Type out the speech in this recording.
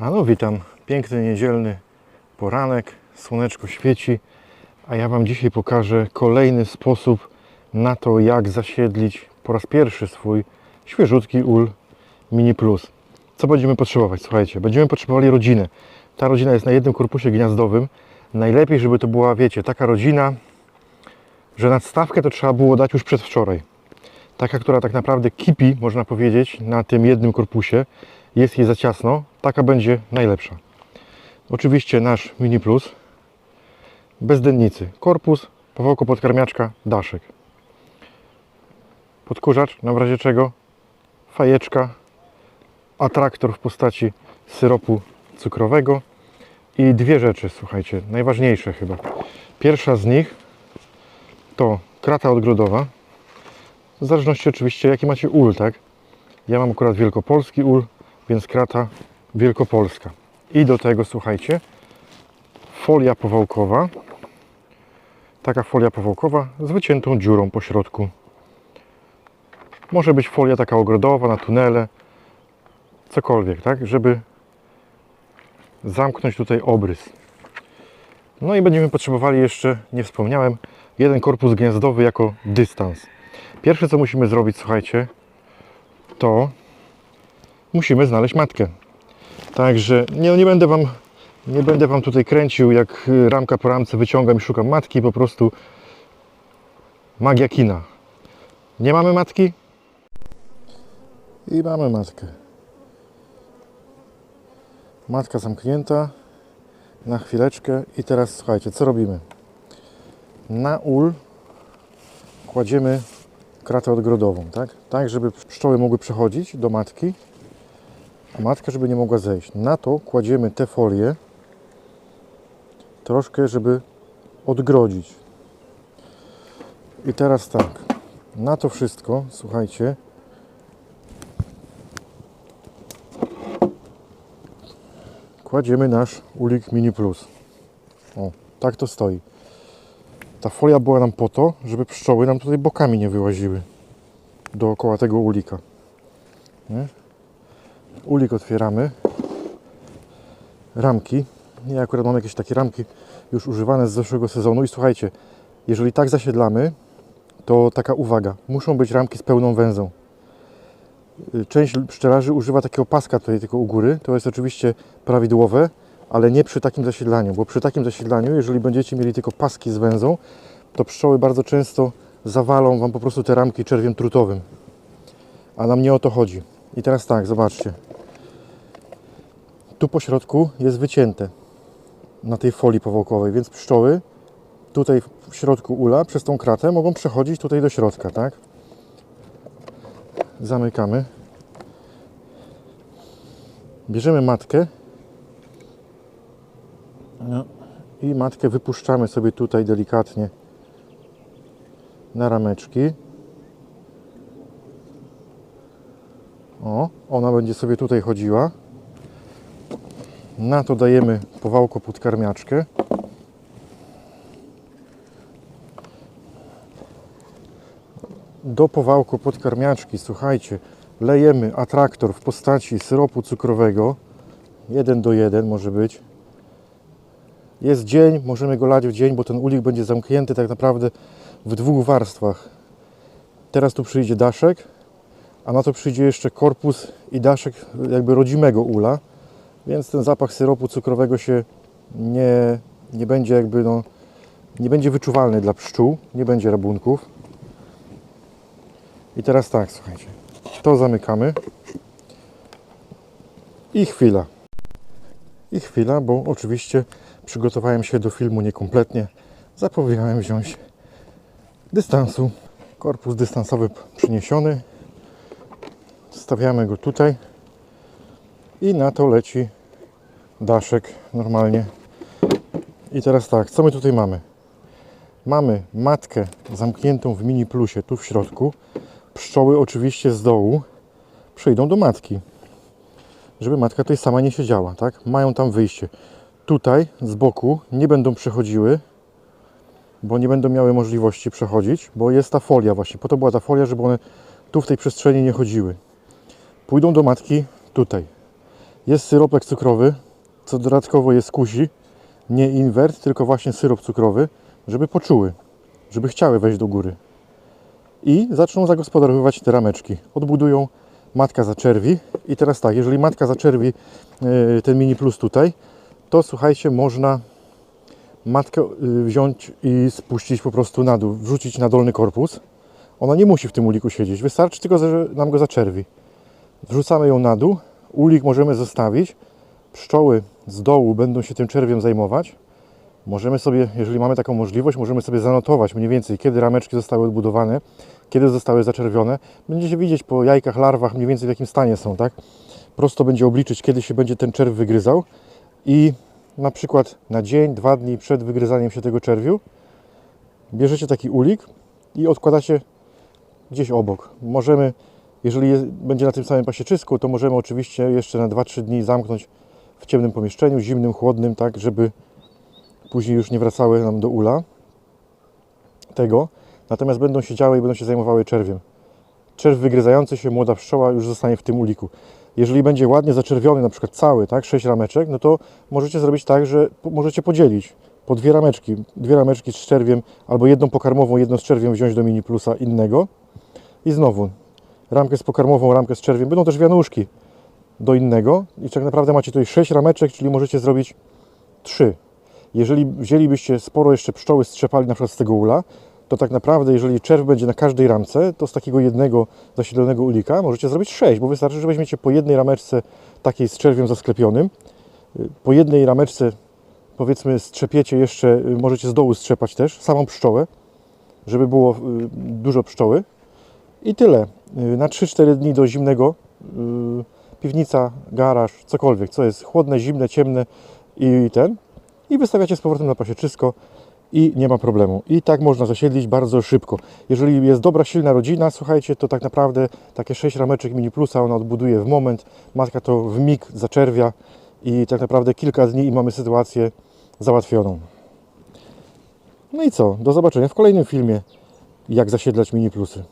Halo, witam. Piękny niedzielny poranek, słoneczko świeci, a ja Wam dzisiaj pokażę kolejny sposób na to, jak zasiedlić po raz pierwszy swój świeżutki ul Mini Plus. Co będziemy potrzebować? Słuchajcie, będziemy potrzebowali rodzinę. Ta rodzina jest na jednym korpusie gniazdowym. Najlepiej, żeby to była, wiecie, taka rodzina, że nadstawkę to trzeba było dać już przedwczoraj. Taka, która tak naprawdę kipi, można powiedzieć, na tym jednym korpusie. Jest jej za ciasno, taka będzie najlepsza. Oczywiście nasz Mini Plus, bez dennicy. Korpus, powałko podkarmiaczka, daszek. Podkurzacz, na razie czego, fajeczka, atraktor w postaci syropu cukrowego i dwie rzeczy, słuchajcie, najważniejsze chyba. Pierwsza z nich to krata odgrodowa, w zależności oczywiście jaki macie ul, tak? Ja mam akurat wielkopolski ul, więc krata wielkopolska. I do tego, słuchajcie, folia powałkowa. Taka folia powałkowa z wyciętą dziurą po środku. Może być folia taka ogrodowa na tunele, cokolwiek, tak? Żeby zamknąć tutaj obrys. No i będziemy potrzebowali jeszcze, nie wspomniałem, jeden korpus gniazdowy jako dystans. Pierwsze co musimy zrobić, słuchajcie, to musimy znaleźć matkę. Także nie, nie będę wam nie będę wam tutaj kręcił jak y, ramka po ramce wyciągam i szukam matki, po prostu magia kina. Nie mamy matki? I mamy matkę. Matka zamknięta na chwileczkę i teraz słuchajcie, co robimy? Na ul kładziemy kratę odgrodową, tak? Tak, żeby pszczoły mogły przechodzić do matki, a matka, żeby nie mogła zejść. Na to kładziemy te folie troszkę, żeby odgrodzić. I teraz tak, na to wszystko, słuchajcie, kładziemy nasz ulik Mini Plus. O, tak to stoi. Ta folia była nam po to, żeby pszczoły nam tutaj bokami nie wyłaziły dookoła tego ulika. Nie? Ulik otwieramy. Ramki. Ja akurat mam jakieś takie ramki już używane z zeszłego sezonu i słuchajcie, jeżeli tak zasiedlamy, to taka uwaga, muszą być ramki z pełną węzą. Y, Część pszczelarzy używa takiego paska tutaj tylko u góry. To jest oczywiście prawidłowe, ale nie przy takim zasiedlaniu, bo przy takim zasiedlaniu, jeżeli będziecie mieli tylko paski z węzą, to pszczoły bardzo często zawalą Wam po prostu te ramki czerwiem trutowym. A nam nie o to chodzi. I teraz tak, zobaczcie. Tu po środku jest wycięte na tej folii powłokowej, więc pszczoły tutaj w środku ula przez tą kratę mogą przechodzić tutaj do środka, tak? Zamykamy. Bierzemy matkę no. i matkę wypuszczamy sobie tutaj delikatnie na rameczki. O, ona będzie sobie tutaj chodziła. Na to dajemy powałko podkarmiaczkę. Do powałku podkarmiaczki, słuchajcie, lejemy atraktor w postaci syropu cukrowego. 1 do 1 może być. Jest dzień, możemy go lać w dzień, bo ten ulik będzie zamknięty tak naprawdę w dwóch warstwach. Teraz tu przyjdzie daszek, a na to przyjdzie jeszcze korpus i daszek jakby rodzimego ula, więc ten zapach syropu cukrowego się nie, nie będzie jakby no, nie będzie wyczuwalny dla pszczół, nie będzie rabunków. I teraz tak, słuchajcie, to zamykamy i chwila. I chwila, bo oczywiście przygotowałem się do filmu niekompletnie. Zapomniałem wziąć dystansu. Korpus dystansowy przyniesiony. Stawiamy go tutaj i na to leci daszek normalnie. I teraz tak, co my tutaj mamy? Mamy matkę zamkniętą w mini plusie tu w środku. Pszczoły oczywiście z dołu przyjdą do matki, żeby matka tutaj sama nie siedziała, tak? Mają tam wyjście. Tutaj z boku nie będą przechodziły, bo nie będą miały możliwości przechodzić, bo jest ta folia właśnie. Po to była ta folia, żeby one tu w tej przestrzeni nie chodziły. Pójdą do matki tutaj. Jest syropek cukrowy, co dodatkowo je skusi. Nie inwert, tylko właśnie syrop cukrowy, żeby poczuły, żeby chciały wejść do góry. I zaczną zagospodarowywać te rameczki. Odbudują matka zaczerwi. I teraz tak, jeżeli matka zaczerwi yy, ten mini plus tutaj, to słuchajcie, można matkę yy, wziąć i spuścić po prostu na dół, wrzucić na dolny korpus. Ona nie musi w tym uliku siedzieć, wystarczy tylko, że nam go zaczerwi. Wrzucamy ją na dół, ulik możemy zostawić, pszczoły z dołu będą się tym czerwiem zajmować. Możemy sobie, jeżeli mamy taką możliwość, możemy sobie zanotować mniej więcej, kiedy rameczki zostały odbudowane, kiedy zostały zaczerwione. Będziecie widzieć po jajkach, larwach mniej więcej w jakim stanie są, tak? Prosto będzie obliczyć, kiedy się będzie ten czerw wygryzał i na przykład na dzień, dwa dni przed wygryzaniem się tego czerwiu bierzecie taki ulik i odkładacie gdzieś obok. Możemy, jeżeli jest, będzie na tym samym pasieczysku, to możemy oczywiście jeszcze na 2-3 dni zamknąć w ciemnym pomieszczeniu, zimnym, chłodnym, tak, żeby później już nie wracały nam do ula tego. Natomiast będą siedziały i będą się zajmowały czerwiem. Czerw wygryzający się, młoda pszczoła już zostanie w tym uliku. Jeżeli będzie ładnie zaczerwiony, na przykład cały, tak, 6 rameczek, no to możecie zrobić tak, że możecie podzielić po dwie rameczki, dwie rameczki z czerwiem, albo jedną pokarmową, jedną z czerwiem wziąć do mini plusa innego i znowu ramkę z pokarmową, ramkę z czerwiem. Będą też wianuszki do innego i tak naprawdę macie tutaj 6 rameczek, czyli możecie zrobić 3. Jeżeli wzięlibyście sporo jeszcze pszczoły, strzepali na przykład z tego ula, to tak naprawdę jeżeli czerw będzie na każdej ramce, to z takiego jednego zasiedlonego ulika możecie zrobić 6, bo wystarczy, że weźmiecie po jednej rameczce takiej z czerwiem zasklepionym, y, po jednej rameczce powiedzmy strzepiecie jeszcze, y, możecie z dołu strzepać też, samą pszczołę, żeby było y, dużo pszczoły i tyle. Y, Na 3-4 dni do zimnego y, piwnica, garaż, cokolwiek, co jest chłodne, zimne, ciemne i ten. I wystawiacie z powrotem na pasieczysko i nie ma problemu. I tak można zasiedlić bardzo szybko. Jeżeli jest dobra, silna rodzina, słuchajcie, to tak naprawdę takie 6 rameczek mini plusa ona odbuduje w moment. Matka to w mig zaczerwia i tak naprawdę kilka dni i mamy sytuację załatwioną. No i co? Do zobaczenia w kolejnym filmie, jak zasiedlać mini plusy.